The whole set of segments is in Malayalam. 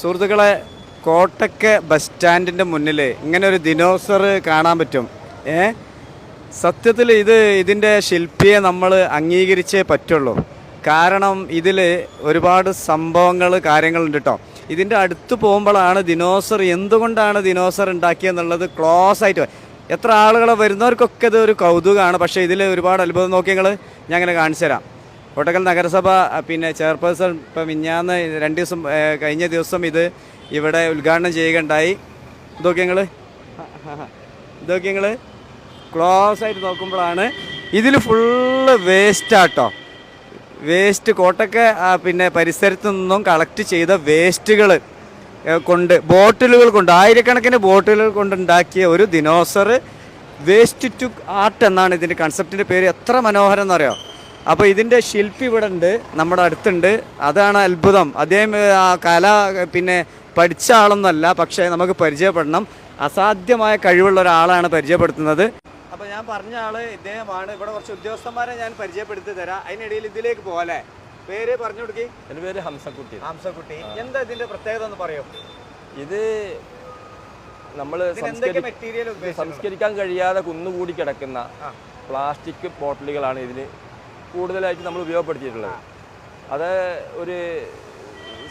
സുഹൃത്തുക്കളെ കോട്ടക്ക ബസ് സ്റ്റാൻഡിന്റെ മുന്നിൽ ഇങ്ങനെ ഒരു ദിനോസർ കാണാൻ പറ്റും. ഏ? സത്യത്തിൽ ഇത് ഇതിന്റെ ശില്പിയെ നമ്മൾ അംഗീകരിച്ചേ പറ്റുള്ളൂ. കാരണം ഇതിൽ ഒരുപാട് സംഭവങ്ങൾ കാര്യങ്ങളുണ്ട് കേട്ടോ ഇതിന്റെ അടുത്ത് പോകുമ്പോഴാണ് ദിനോസർ എന്തുകൊണ്ടാണ് ദിനോസർ ഉണ്ടാക്കിയെന്നുള്ളത് ക്ലോസ് ആയിട്ട് എത്ര ആളുകൾ വരുന്നവർക്കൊക്കെ ഇത് ഒരു കൗതുകമാണ് പക്ഷേ ഇതിൽ ഒരുപാട് അത്ഭുതം. നോക്കി നിങ്ങൾ ഞാൻ അങ്ങനെ കാണിച്ചു തരാം. കോട്ടക്കൽ നഗരസഭ പിന്നെ ചെയർപേഴ്സൺ ഇപ്പം ഇഞ്ഞാന്ന് രണ്ട് ദിവസം കഴിഞ്ഞ ദിവസം ഇത് ഇവിടെ ഉദ്ഘാടനം ചെയ്യുകയുണ്ടായി. ഇതൊക്കെ ഞങ്ങൾ ഇതൊക്കെ ഞങ്ങൾ ക്ലോസ് ആയിട്ട് നോക്കുമ്പോഴാണ്. ഇതിൽ ഫുള്ള് വേസ്റ്റാട്ടോ വേസ്റ്റ് കോട്ടക്ക പിന്നെ പരിസരത്തു നിന്നും കളക്ട് ചെയ്ത വേസ്റ്റുകൾ കൊണ്ട് ബോട്ടിലുകൾ കൊണ്ട് ആയിരക്കണക്കിന് ബോട്ടിലുകൾ കൊണ്ടുണ്ടാക്കിയ ഒരു ദിനോസർ വേസ്റ്റ് ടു ആർട്ട് എന്നാണ് ഇതിന്റെ കൺസെപ്റ്റിന്റെ പേര്. എത്ര മനോഹരം എന്നറിയോ? അപ്പോൾ ഇതിന്റെ ശില്പി ഇവിടെ ഉണ്ട് നമ്മുടെ അടുത്തുണ്ട്. അതാണ് അത്ഭുതം. അദ്ദേഹം ആ കല പിന്നെ പഠിച്ച ആളൊന്നല്ല പക്ഷേ നമുക്ക് പരിചയപ്പെടണം. അസാധ്യമായ കഴിവുള്ള ഒരാളാണ് പരിചയപ്പെടുത്തുന്നത്. അപ്പോൾ ഞാൻ പറഞ്ഞ ആൾ ഇദ്ദേഹമാണ്. ഇവിടെ കുറച്ച് ഉദ്യോഗസ്ഥന്മാരെ ഞാൻ പരിചയപ്പെടുത്തി തരാം. അതിനിടയിൽ ഇതിലേക്ക് പോലെ പേര് പറഞ്ഞു കൊടുക്കി. എന്റെ പേര് ഹംസക്കുട്ടി. ഹംസക്കുട്ടി. എന്താ ഇതിന്റെ പ്രത്യേകത എന്ന് പറയോ. ഇത് നമ്മൾ സംസ്കരിക്കാൻ കഴിയാതെ കുന്നുകൂടി കിടക്കുന്ന പ്ലാസ്റ്റിക് ബോട്ടിലുകളാണ് ഇതിന് കൂടുതലായിട്ട് നമ്മൾ ഉപയോഗപ്പെടുത്തിയിട്ടുള്ളത്. അത് ഒരു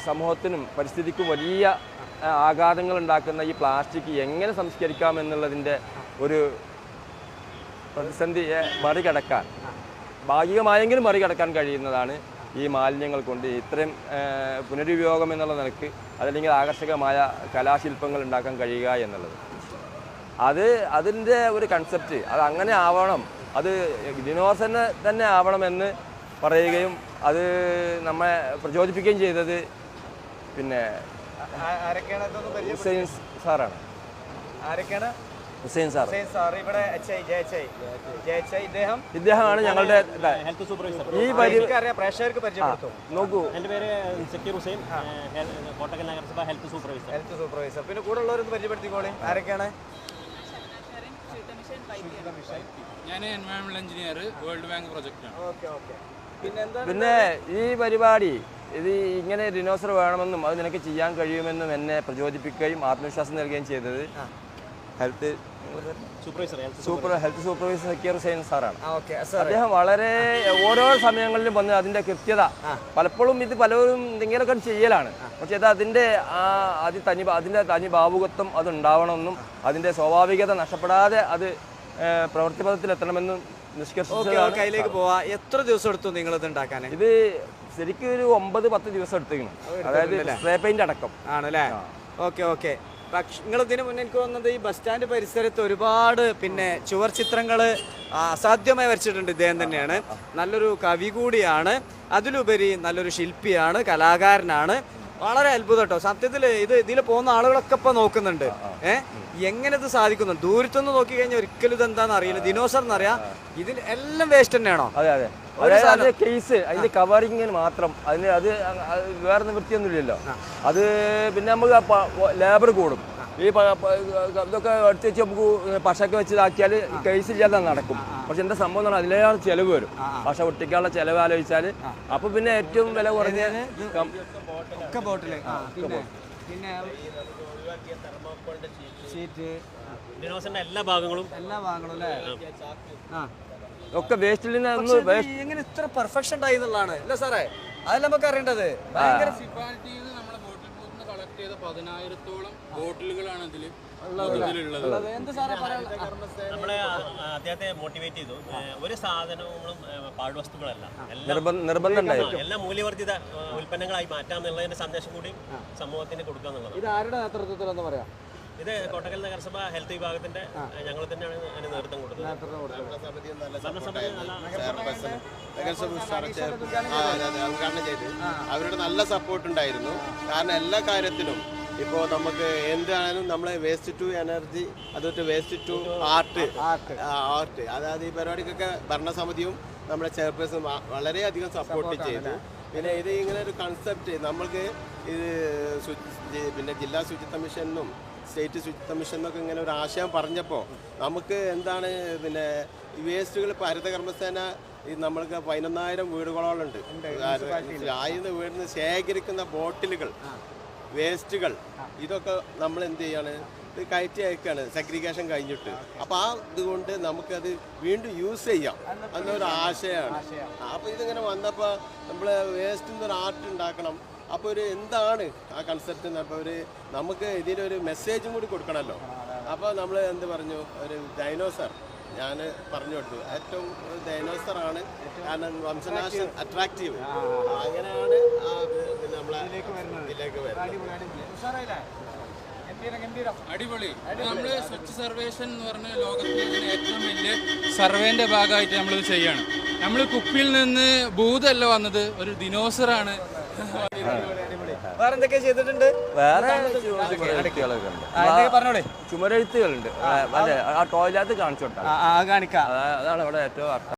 സമൂഹത്തിനും പരിസ്ഥിതിക്കും വലിയ ആഘാതങ്ങൾ ഉണ്ടാക്കുന്ന ഈ പ്ലാസ്റ്റിക് എങ്ങനെ സംസ്കരിക്കാം എന്നുള്ളതിന്റെ ഒരു പ്രതിസന്ധിയെ മറികടക്കാൻ ഭാഗികമായെങ്കിലും മറികടക്കാൻ കഴിയുന്നതാണ് ഈ മാലിന്യങ്ങൾ കൊണ്ട്. ഇത്രയും പുനരുപയോഗം എന്നുള്ള നിലയ്ക്ക് അതല്ലെങ്കിൽ ആകർഷകമായ കലാശില്പങ്ങൾ ഉണ്ടാക്കാൻ കഴിയുക എന്നുള്ളത്. അത് അതിന്റെ ഒരു കൺസെപ്റ്റ് അത് അങ്ങനെ ആവണം അത് ദിനോസന് തന്നെ ആവണമെന്ന് പറയുകയും അത് നമ്മെ പ്രചോദിപ്പിക്കുകയും ചെയ്തത് പിന്നെ ഹുസൈൻ സാറാണ്. ഹുസൈൻ സാർ ഇദ്ദേഹമാണ് ഞങ്ങളുടെ ഹെൽത്ത് സൂപ്പർവൈസർ. ഈ നോക്കൂ. എന്റെ പേര് സക്കീർ ഹുസൈൻ. കോട്ടക്കൽ നഗരസഭ ഹെൽത്ത് സൂപ്പർവൈസർ. Health supervisor. പിന്നെ കൂടെ ഉള്ളവരൊന്ന് പരിചയപ്പെടുത്തിക്കോളി. ആരൊക്കെയാണ്? ഞാൻ എൻവയോൺമെന്റ് എഞ്ചിനീയർ വേൾഡ് ബാങ്ക് പ്രൊജക്റ്റാണ് ഓക്കെ ഓക്കെ. പിന്നെ ഈ പരിപാടി ഇത് ഇങ്ങനെ റിനോസർ വേണമെന്നും അത് നിനക്ക് ചെയ്യാൻ കഴിയുമെന്നും എന്നെ പ്രചോദിപ്പിക്കുകയും ആത്മവിശ്വാസം നൽകുകയും ചെയ്തത്? Health super health supervisor Zakir Hussain സാറാണ്. അദ്ദേഹം വളരെ ഓരോ സമയങ്ങളിലും വന്ന് അതിന്റെ കൃത്യത പലപ്പോഴും ഇത് പലരും എന്തെങ്കിലുമൊക്കെ ചെയ്യലാണ്. പക്ഷെ അത് അതിന്റെ ആ അതി തനി അതിന്റെ തനി ഭാവുകത്വം അത് ഉണ്ടാവണമെന്നും അതിന്റെ സ്വാഭാവികത നഷ്ടപ്പെടാതെ അത് പ്രവൃത്തിപഥത്തിലെത്തണമെന്നും അതിലേക്ക് പോവാ. എത്ര ദിവസം എടുത്തു നിങ്ങൾ ഇത് ഉണ്ടാക്കാൻ ഇത് ശരിക്കും ഒരു ഒമ്പത് പത്ത് ദിവസം എടുത്തിരിക്കണം അതായത് സ്പ്രേ പെയിന്റ് അടക്കം. ആണല്ലേ? Okay okay. പക്ഷെ നിങ്ങൾ ഇതിന് മുന്നേ എനിക്ക് തോന്നുന്നത് ഈ ബസ് സ്റ്റാൻഡ് പരിസരത്ത് ഒരുപാട് പിന്നെ ചുവർ ചിത്രങ്ങൾ അസാധ്യമായി വരച്ചിട്ടുണ്ട് ഇദ്ദേഹം തന്നെയാണ്. നല്ലൊരു കവി കൂടിയാണ്. അതിലുപരി നല്ലൊരു ശില്പിയാണ് കലാകാരനാണ്. വളരെ അത്ഭുതം കേട്ടോ. സത്യത്തിൽ ഇത് ഇതിൽ പോകുന്ന ആളുകളൊക്കെ ഇപ്പൊ നോക്കുന്നുണ്ട്. ഏഹ് എങ്ങനെ ഇത് സാധിക്കുന്നു? ദൂരത്തുനിന്ന് നോക്കി കഴിഞ്ഞാൽ ഒരിക്കലും ഇത് എന്താണെന്ന് അറിയില്ല. ദിനോസർ എന്നറിയാം. ഇതിൽ എല്ലാം വേസ്റ്റ് തന്നെയാണോ? അതെ അതെ. അതായത് അതിന്റെ കേസ് അതിന്റെ കവറിങ്ങിന് മാത്രം. അതിന് അത് വേറെ നിവൃത്തിയൊന്നുമില്ലല്ലോ അത് പിന്നെ നമുക്ക് ലേബർ കൂടും. ഈ ഇതൊക്കെ എടുത്ത് വെച്ച് നമുക്ക് പശയൊക്കെ വെച്ചതാക്കിയാൽ കേസ് ഇല്ലാതെ നടക്കും. പക്ഷെ എന്താ സംഭവം എന്ന് പറഞ്ഞാൽ അതിലേറെ ചെലവ് വരും. പശ ഒട്ടിക്കാനുള്ള ചെലവ് ആലോചിച്ചാൽ അപ്പൊ പിന്നെ ഏറ്റവും വില കുറഞ്ഞ ഒക്കെ ബോട്ടിൽ. പിന്നെ പിന്നെ ഷീറ്റ്. എല്ലാ ഭാഗങ്ങളും എല്ലാ ഭാഗങ്ങളും അല്ലേ? ആ. ഒക്കെ വേസ്റ്റിൽ നിന്ന് ഇത് എങ്ങനെ ഇത്ര പെർഫെക്ഷൻ ആയി എന്നുള്ളതാണ്. അല്ല സാറേ അതല്ല നമുക്ക് അറിയേണ്ടത്. ഭയങ്കര മുനിസിപ്പാലിറ്റിയിൽ നിന്ന് ബോട്ടിൽ കളക്ട് ചെയ്ത പതിനായിരത്തോളം ബോട്ടിലുകളാണ് ഇതിൽ ഉള്ളത്. എന്ത് സാറേ പറയാനുള്ളത്? നമ്മളെ ആ, അദ്ദേഹത്തെ മോട്ടിവേറ്റ് ചെയ്തു. ഒരു പാഴ്വസ്തുക്കളല്ല എല്ലാം എല്ലാം മൂല്യവർദ്ധിത ഉൽപ്പന്നങ്ങളായി മാറ്റാം എന്നുള്ളതിന്റെ സന്ദേശം കൂടി സമൂഹത്തിന് കൊടുക്കുക എന്നുള്ളത് ഇത് ആരുടെ നേതൃത്വത്തിലെന്ന് പറയാം? ഇത് കോട്ടക്കൽ നഗരസഭ ഹെൽത്ത് വിഭാഗത്തിന്റെ ഞങ്ങൾ തന്നെയാണ് അതിന് നേതൃത്വം കൊടുത്തത്. ഭരണസമിതി നല്ല ഉദ്ഘാടനം ചെയ്ത് അവരുടെ നല്ല സപ്പോർട്ട് ഉണ്ടായിരുന്നു. കാരണം എല്ലാ കാര്യത്തിലും ഇപ്പോൾ നമുക്ക് എന്താണെങ്കിലും നമ്മളെ വേസ്റ്റ് ടു എനർജി അതുപോലെ വേസ്റ്റ് ടു ആർട്ട് ആർട്ട് അതായത് ഈ പരിപാടിക്കൊക്കെ ഭരണസമിതിയും നമ്മുടെ ചെയർപേഴ്സൺ വളരെയധികം സപ്പോർട്ട് ചെയ്തു. പിന്നെ ഇത് ഇങ്ങനെ ഒരു കൺസെപ്റ്റ് നമ്മൾക്ക് ഇത് പിന്നെ ജില്ലാ ശുചിത്വ മിഷനും സ്റ്റേറ്റ് ശുചിത്വ മിഷൻ എന്നൊക്കെ ഇങ്ങനെ ഒരു ആശയം പറഞ്ഞപ്പോൾ നമുക്ക് എന്താണ് പിന്നെ വേസ്റ്റുകൾ ഇപ്പോൾ ഹരിതകർമ്മസേന ഈ നമ്മൾക്ക് പതിനൊന്നായിരം വീടുകളോളം ഉണ്ട് ആയിരം വീടിന് ശേഖരിക്കുന്ന ബോട്ടിലുകൾ വേസ്റ്റുകൾ ഇതൊക്കെ നമ്മൾ എന്ത് ചെയ്യാണ്? ഇത് കയറ്റി അയക്കുകയാണ് സെഗ്രിഗേഷൻ കഴിഞ്ഞിട്ട്. അപ്പോൾ ആ ഇതുകൊണ്ട് നമുക്കത് വീണ്ടും യൂസ് ചെയ്യാം എന്നൊരു ആശയമാണ്. അപ്പോൾ ഇതിങ്ങനെ വന്നപ്പോൾ നമ്മൾ വേസ്റ്റിൽ ഒരു ആർട്ട് ഉണ്ടാക്കണം. അപ്പോൾ ഒരു എന്താണ് ആ കൺസെപ്റ്റ് അപ്പോൾ ഒരു നമുക്ക് ഇതിലൊരു മെസ്സേജും കൂടി കൊടുക്കണമല്ലോ. അപ്പോൾ നമ്മൾ എന്ത് പറഞ്ഞു? ഒരു ഡൈനോസർ ഞാൻ പറഞ്ഞു കൊടുത്തു. ഏറ്റവും ഡൈനോസർ ആണ് കാരണം വംശനാശം അട്രാക്റ്റീവ് അങ്ങനെയാണ് നമ്മളെ ഇതിലേക്ക് വരുന്നത്. അടിപൊളി നമ്മൾ സ്വച്ഛ് സർവേഷൻ എന്ന് പറഞ്ഞ ലോകത്തിലെ തന്നെ ഏറ്റവും വലിയ സർവേന്റെ ഭാഗമായിട്ട് നമ്മളിത് ചെയ്യാണ്. നമ്മൾ കുപ്പിയിൽ നിന്ന് ഭൂതല്ല വന്നത്. ഒരു ദിനോസറാണ് വേറെ എന്തൊക്കെ? ചെയ്തിട്ടുണ്ട് വേറെ ചുമരെഴുത്തുകളുണ്ട്. അതെ ആ ടോയ്ലറ്റ് കാണിച്ചോട്ടെ. കാണിക്കാം. അതാണ് ഇവിടെ ഏറ്റവും